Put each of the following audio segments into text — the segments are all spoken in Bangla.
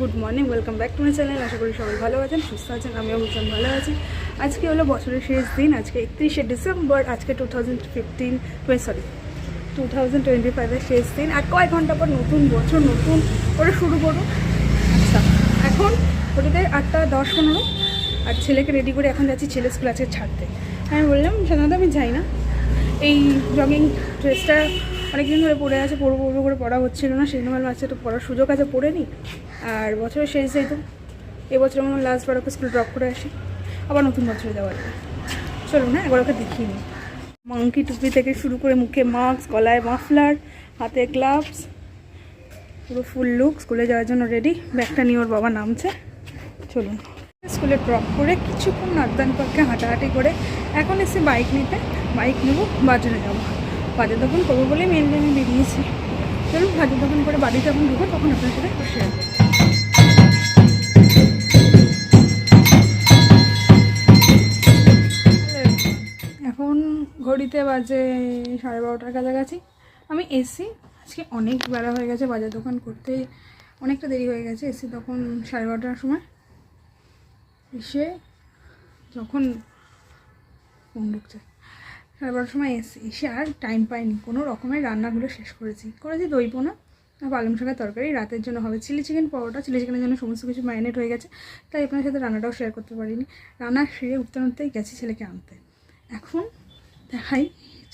Good morning, welcome back to my channel, আশা করি সবাই ভালো আছেন, সুস্থ আছেন, আমিও ভীষণ ভালো আছি। আজকে হলো বছরের শেষ দিন, আজকে একত্রিশে ডিসেম্বর, আজকে two thousand fifteen sorry two thousand twenty ফাইভের শেষ দিন। আর কয়েক ঘণ্টা পর নতুন বছর, নতুন করে শুরু করুন আচ্ছা এখন ওটাতে আটটা দশ পনেরো, আর ছেলেকে রেডি করে এখন যাচ্ছি ছেলে স্কুল আজকে ছাড়তে। আমি বললাম, সাধারণত আমি যাই না। এই জগিং ড্রেসটা অনেকদিন ধরে পরে আছে, পরবো পরবো করে পড়া হচ্ছিল না, সেই জন্য আজকে একটু পড়ার সুযোগ আছে পড়ে নিই। আর বছরের শেষ যেহেতু এবছর আমার লাস্ট বার ওকে স্কুল ড্রপ করে আসি। আবার নতুন বছরে যাওয়ার চলুন হ্যাঁ একবার ওকে দেখিয়ে নিই। মাংকি টুপি থেকে শুরু করে মুখে মাস্ক গলায় মাফলার হাতে গ্লাভস পুরো ফুল লুক স্কুলে যাওয়ার জন্য রেডি ব্যাগটা নিয়ে ওর বাবা নামছে। চলুন। স্কুলে ড্রপ করে কিছুক্ষণ নাদান পার্কে হাঁটাহাঁটি করে এখন এসে বাইক নিতে। বাইক নেব, বাজারে যাব। বাজার দোকান করব বলেই মেনলি আমি বেরিয়েছি। চলুন, বাজার দোকান করে বাড়িতে যখন ঢুকবো তখন আপনার সাথে শেয়ার করব। ঘড়িতে বাজে সাড়ে বারোটার কাছাকাছি। আমি এসি আজকে অনেক বেলা হয়ে গেছে বাজার দোকান করতে। অনেকটা দেরি হয়ে গেছে এসি তখন সাড়ে বারোটার সময়। এসে যখন ফোন ঢুকছে, সাড়ে বারোটার সময় এসে এসে আর টাইম পাইনি। কোনো রকমের রান্নাগুলো শেষ করেছি। করেছি দই পোনা পালং শাকের তরকারি, রাতের জন্য হবে চিলি চিকেন পরোটা। চিলি চিকেনের জন্য সমস্ত কিছু ম্যারিনেট হয়ে গেছে। তাই আপনার সাথে রান্নাটাও শেয়ার করতে পারিনি। রান্না সেরে উঠতে উঠতেই গেছি ছেলেকে আনতে। এখন দেখাই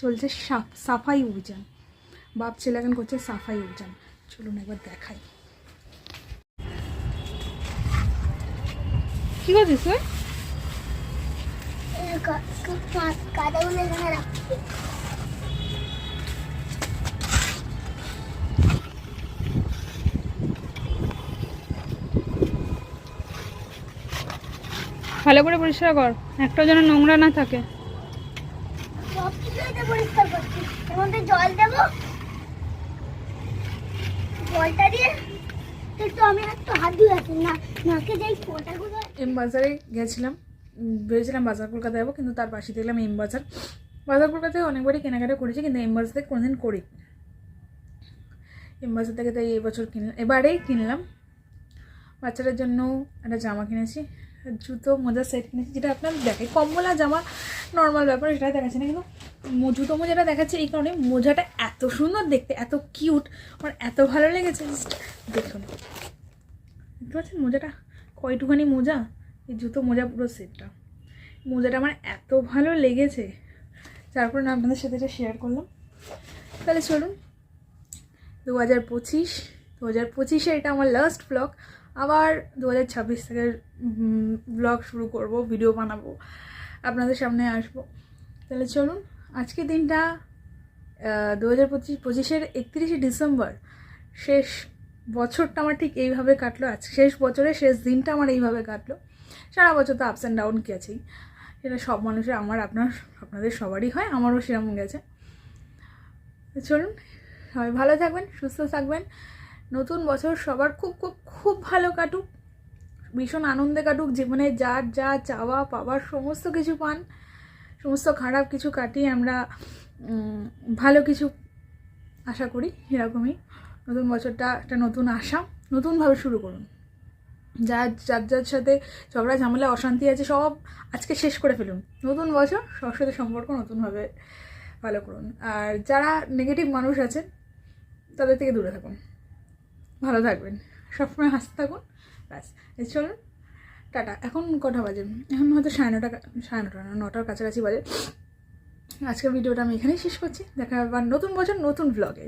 চলছে সাফ সাফাই অভিযান। বাপ ছেলে এখন করছে সাফাই অভিযান। চলুন একবার দেখাই। কি করছিস তুই? ভালো করে পরিষ্কার কর একটা যেন নোংরা না থাকে। সব কিছু এটা পরিষ্কার করছি। এর মধ্যে জল দেবো। জলটা দিয়ে একটু আমি একটু হাত ধুয়ে না নাকে যেই ফোঁটাগুলো গেছিলাম ভেবেছিলাম বাজার কলকাতা যাব, কিন্তু তার পাশে দেখলাম এম বাজার বাজার কলকাতায় অনেকবারই কেনাকাটা করেছি, কিন্তু এম বাজার থেকে কোনোদিন করি। এম বাজার থেকে তাই এবছর কিনলাম। এবারেই কিনলাম। বাচ্চাদের জন্য একটা জামা কিনেছি। জুতো মোজার সেট কিনেছি, যেটা আপনার দেখে কম্বলা জামা নর্মাল ব্যাপার সেটা দেখাচ্ছে না, কিন্তু জুতো মোজাটা দেখাচ্ছে এই কারণে মোজাটা এত সুন্দর দেখতে, এত কিউট আমার এত ভালো লেগেছে জাস্ট দেখুন। দেখতে পাচ্ছেন মোজাটা? কয়টুখানি মোজা? এই জুতো, মোজা পুরো সেটটা। মোজাটা আমার এত ভালো লেগেছে। তারপরে না আপনাদের সাথে এটা শেয়ার করলাম। তাহলে চলুন, দু হাজার পঁচিশ, দু হাজার পঁচিশে এটা আমার লাস্ট ব্লগ আবার দু ছাব্বিশ থেকে ব্লগ শুরু করব ভিডিও বানাবো, আপনাদের সামনে আসব। তাহলে চলুন, আজকে দিনটা দু হাজার পঁচিশ, পঁচিশের একত্রিশে ডিসেম্বর, শেষ বছরটা আমার ঠিক এইভাবে কাটলো আজ শেষ বছরের শেষ দিনটা আমার এইভাবে কাটলো। সারা বছর তো আপস অ্যান্ড ডাউন গেছেই সেটা সব মানুষের, আমার, আপনার, আপনাদের সবারই হয়, আমারও সেরকম গেছে। চলুন, সবাই ভালো থাকবেন, সুস্থ থাকবেন। নতুন বছর সবার খুব খুব খুব ভালো কাটুক। ভীষণ আনন্দে কাটুক, জীবনে যার যা চাওয়া পাওয়ার সমস্ত কিছু পান। সমস্ত খারাপ কিছু কাটিয়ে আমরা ভালো কিছু আশা করি এরকমই। নতুন বছরটা একটা নতুন আশা, নতুনভাবে শুরু করুন। যার যার যার সাথে ঝগড়া, ঝামেলা, অশান্তি আছে, সব আজকে শেষ করে ফেলুন। নতুন বছর, সবার সাথে সম্পর্ক নতুনভাবে ভালো করুন। আর যারা নেগেটিভ মানুষ আছেন, তাদের থেকে দূরে থাকুন। ভালো থাকবেন। সবসময় হাসতে থাকুন। ব্যাস চলুন টাটা। এখন কটা বাজে? এখন হয়তো সাড়ে নটা সাড়ে নটা নটার কাছাকাছি বাজে। আজকের ভিডিওটা আমি এখানেই শেষ করছি। দেখা আবার নতুন বছর, নতুন ব্লগে